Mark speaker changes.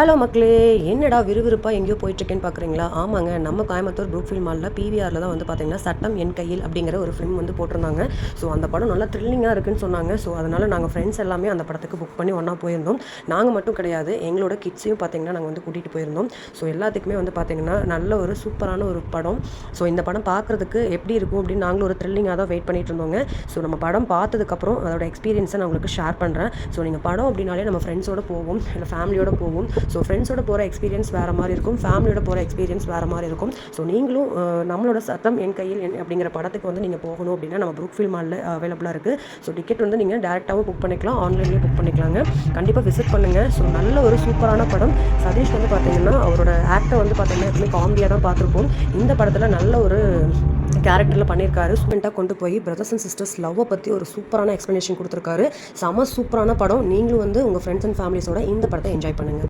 Speaker 1: Hello மக்களே என்னடா விறுவிறுப்பாக எங்கேயோ போயிட்டுருக்கேன்னு பார்க்குறீங்களா ஆமாங்க நம்ம கோயம்புத்தூர் ப்ரூக் மாலில் பிவிஆரில் தான் வந்து பார்த்தீங்கன்னா சட்டம் என் கையில் அப்படிங்கிற ஒரு ஃபிலிம் வந்து போட்டிருந்தாங்க. ஸோ அந்த படம் நல்லா த்ரில்லிங்காக இருக்குன்னு சொன்னாங்க. ஸோ அதனால் நாங்கள் ஃப்ரெண்ட்ஸ் எல்லாமே அந்த படத்துக்கு புக் பண்ணி ஒன்றா போயிருந்தோம். நாங்கள் மட்டும் கிடையாது எங்களோட கிட்ஸையும் பார்த்தீங்கன்னா நாங்கள் வந்து கூட்டிகிட்டு போயிருந்தோம். ஸோ எல்லாத்துக்குமே வந்து பார்த்தீங்கன்னா நல்ல ஒரு சூப்பரான ஒரு படம். ஸோ இந்த படம் பார்க்குறதுக்கு எப்படி இருக்கும் அப்படின்னு நாங்களும் ஒரு த்ரில்லிங்காக தான் வெயிட் பண்ணிட்டு இருந்தோங்க. ஸோ நம்ம படம் பார்த்ததுக்கப்புறம் அதோட எக்ஸ்பீரியன்ஸை நான் உங்களுக்கு ஷேர் பண்ணுறேன் ஸோ நீங்கள் படம் அப்படின்னாலே நம்ம ஃப்ரெண்ட்ஸோட போவோம் இல்லை ஃபேமிலியோட போவோம். ஸோ ஃப்ரெண்ட்ஸோட போகிற எக்ஸ்பீரியன்ஸ் வேறு மாதிரி இருக்கும். ஃபேமிலியோட போகிற எக்ஸ்பீரியன்ஸ் வேறு மாதிரி இருக்கும். ஸோ நீங்களும் நம்மளோட சத்தம் என் கையில் என் அப்படிங்கிற படத்துக்கு வந்து நீங்கள் போகணும் அப்படின்னா நம்ம ப்ரூக்ஃபீல் மாலில் அவைலபிளாக இருக்குது ஸோ டிக்கெட் வந்து நீங்கள் டேரெக்டாகவும் புக் பண்ணிக்கலாம். ஆன்லைன்லேயும் புக் பண்ணிக்கலாங்க. கண்டிப்பாக விசிட் பண்ணுங்கள் ஸோ நல்ல ஒரு சூப்பரான படம். சதீஷ் வந்து பார்த்தீங்கன்னா அவரோட ஆக்டை வந்து பார்த்தீங்கன்னா எப்பவுமே காமெடியாக தான் பார்த்துருப்போம். இந்த படத்தில் நல்ல ஒரு கேரக்டரில் பண்ணியிருக்காரு. ஸ்டூடெண்ட்டாக கொண்டு போய் பிரதர்ஸ் அண்ட் சிஸ்டர்ஸ் லவ்வை பற்றி ஒரு சூப்பரான எக்ஸ்ப்ளனேஷன் கொடுத்துருக்காரு. செம சூப்பரான படம். நீங்களும் வந்து உங்கள் ஃப்ரெண்ட்ஸ் அண்ட் ஃபேமிலிஸோட இந்த படத்தை என்ஜாய் பண்ணுங்கள்